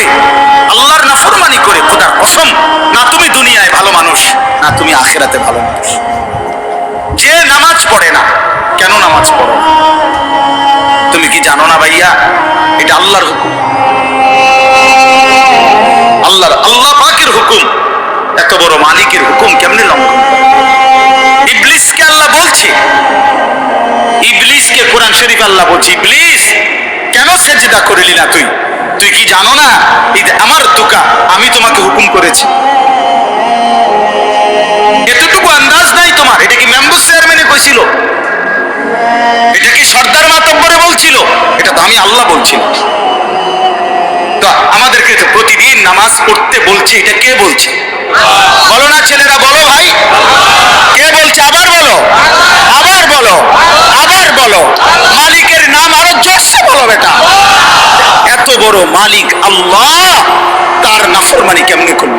করে, আল্লাহর নাফরমানি করে কসম, না তুমি দুনিয়ায় ভালো মানুষ, না তুমি আখেরাতে ভালো মানুষ। যে নামাজ পড়ে না, কেন নামাজ পড়ো? তুমি কি জানো না ভাইয়া, এটা আল্লাহর হুকুম। আল্লাহর আল্লাহ পাকের হুকুম, এত বড় মালিকের হুকুম কেমনে লঙ্ঘন ইবলিসকে আল্লাহ বলছে, ইবলিসকে কোরআন শরীফ আল্লাহ বলছে, ইবলিস, কেন সেজদা করিলি না তুই? তুই কি জানো না যে আমার তুকা আমি তোমাকে হুকুম করেছি। এতটুকু আন্দাজ নাই তোমার, এটা কি মেম্বার চেয়ারম্যানে কইছিল? এটা কি সর্দার মাতব্বরে বলছিল? এটা তো আমি আল্লাহ বলছি আমাদেরকে তো প্রতিদিন নামাজ পড়তে বলছে, এটা কে বলছে? বলো না ছেলেরা, বলো ভাই। কে বলছে? আবার বলো। আবার বলো। আবার বলো। মালিকের নাম আরও জোরসে বলো বেটা। বড় মালিক আল্লাহ তার নাফরমানি কেমনে করল